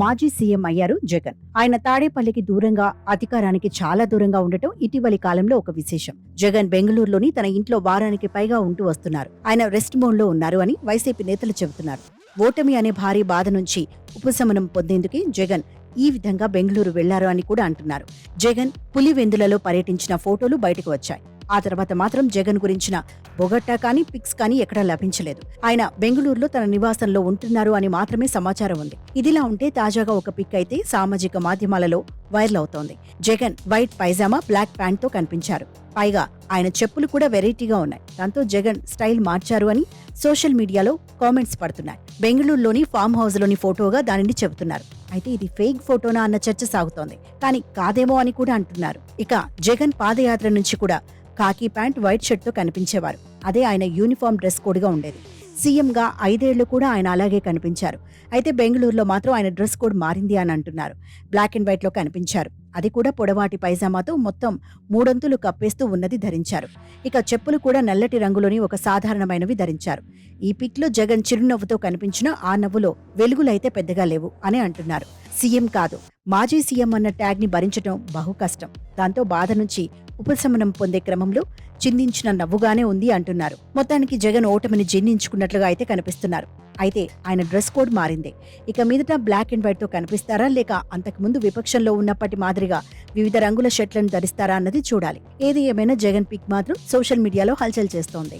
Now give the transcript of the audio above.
మాజీ సీఎం అయ్యారు జగన్. ఆయన తాడేపల్లికి దూరంగా అధికారానికి చాలా దూరంగా ఉండటం ఇటీవలి కాలంలో ఒక విశేషం. జగన్ బెంగళూరులోని తన ఇంట్లో వారానికి పైగా ఉంటూ వస్తున్నారు. ఆయన రెస్ట్ మోడ్లో ఉన్నారు అని వైసీపీ నేతలు చెబుతున్నారు. ఓటమి అనే భారీ బాధ నుంచి ఉపశమనం పొందేందుకే జగన్ ఈ విధంగా బెంగళూరు వెళ్ళారు అని కూడా అంటున్నారు. జగన్ పులివెందులలో పర్యటించిన ఫోటోలు బయటకు వచ్చాయి. ఆ తర్వాత మాత్రం జగన్ గురించిన బొగట్టా కానీ పిక్స్ కానీ ఎక్కడా లభించలేదు. ఆయన బెంగళూరులో తన నివాసంలో ఉంటున్నారు అని మాత్రమే సమాచారం ఉంది. ఇదిలా ఉంటే తాజాగా ఒక పిక్ అయితే సామాజిక మాధ్యమాలలో వైరల్ అవుతోంది. జగన్ వైట్ పైజామా బ్లాక్ ప్యాంట్తో కనిపించారు. పైగా ఆయన చెప్పులు కూడా వెరైటీగా ఉన్నాయి. దాంతో జగన్ స్టైల్ మార్చారు అని సోషల్ మీడియాలో కామెంట్స్ పడుతున్నాయి. బెంగళూరులోని ఫామ్ హౌస్లోని ఫోటోగా దానిని చెబుతున్నారు. అయితే ఇది ఫేక్ ఫోటోనా అన్న చర్చ సాగుతోంది. కానీ కాదేమో అని కూడా అంటున్నారు. ఇక జగన్ పాదయాత్ర నుంచి కూడా కాకి ప్యాంట్ వైట్ షర్ట్తో కనిపించేవారు. అదే ఆయన యూనిఫామ్ డ్రెస్ కోడ్గా ఉండేది. సీఎంగా ఐదేళ్ళు కూడా ఆయన అలాగే కనిపించారు. అయితే బెంగళూరులో మాత్రం ఆయన డ్రెస్ కోడ్ మారింది అని అంటున్నారు. బ్లాక్ అండ్ వైట్లో కనిపించారు. అది కూడా పొడవాటి పైజామాతో మొత్తం మూడొంతులు కప్పేస్తూ ఉన్నది ధరించారు. ఇక చెప్పులు కూడా నల్లటి రంగులోని ఒక సాధారణమైనవి ధరించారు. ఈ పిక్లో జగన్ చిరునవ్వుతో కనిపించిన ఆ నవ్వులో వెలుగులైతే పెద్దగా లేవు అని అంటున్నారు. సీఎం కాదు మాజీ సీఎం అన్న ట్యాగ్ని భరించడం బహు కష్టం. దాంతో బాధ నుంచి ఉపశమనం పొందే క్రమంలో చిందించిన నవ్వుగానే ఉంది అంటున్నారు. మొత్తానికి జగన్ ఓటమిని జీర్ణించుకున్నట్లుగా అయితే కనిపిస్తున్నారు. అయితే ఆయన డ్రెస్ కోడ్ మారింది. ఇక మీదట బ్లాక్ అండ్ వైట్తో కనిపిస్తారా లేక అంతకుముందు విపక్షంలో ఉన్నప్పటి మాదిరిగా వివిధ రంగుల షర్ట్లను ధరిస్తారా అన్నది చూడాలి. ఏది ఏమైనా జగన్ పిక్ మాత్రం సోషల్ మీడియాలో హల్చల్ చేస్తోంది.